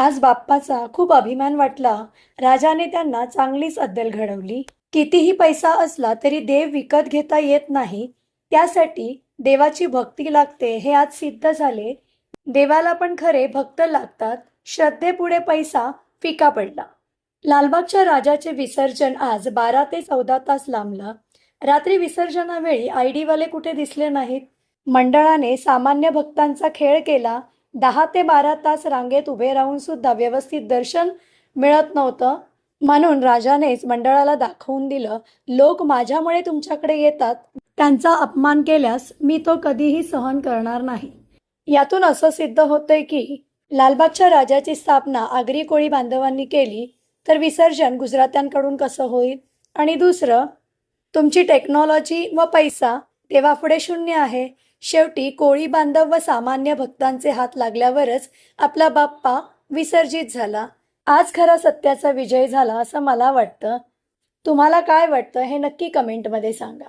आज बाप्पाचा खूप अभिमान वाटला. राजाने त्यांना चांगलीच अद्दल घडवली. कितीही पैसा असला तरी देव विकत घेता येत नाही. त्यासाठी देवाची भक्ती लागते हे आज सिद्ध झाले. देवाला पण खरे भक्त लागतात. श्रद्धेपुढे पैसा फिका पडला. लालबागच्या राजाचे विसर्जन आज बारा ते चौदा तास लांबलं. रात्री विसर्जनावेळी आयडीवाले कुठे दिसले नाहीत? मंडळाने सामान्य भक्तांचा खेळ केला. दहा ते बारा तास रांगेत उभे राहून सुद्धा व्यवस्थित दर्शन मिळत नव्हतं. म्हणून राजानेच मंडळाला दाखवून दिलं लोक माझ्यामुळे तुमच्याकडे येतात. त्यांचा अपमान केल्यास मी तो कधीही सहन करणार नाही. यातून असं सिद्ध होतंय की लालबागच्या राजाची स्थापना आगरी कोळी बांधवांनी केली तर विसर्जन गुजरात्यांकडून कसं होईल? आणि दुसरं तुमची टेक्नॉलॉजी व पैसा देवापुढे शून्य आहे. शेवटी कोळी बांधव व सामान्य भक्तांचे हात लागल्यावरच आपला बाप्पा विसर्जित झाला. आज खरा सत्याचा विजय झाला असं मला वाटतं. तुम्हाला काय वाटतं हे नक्की कमेंटमध्ये सांगा.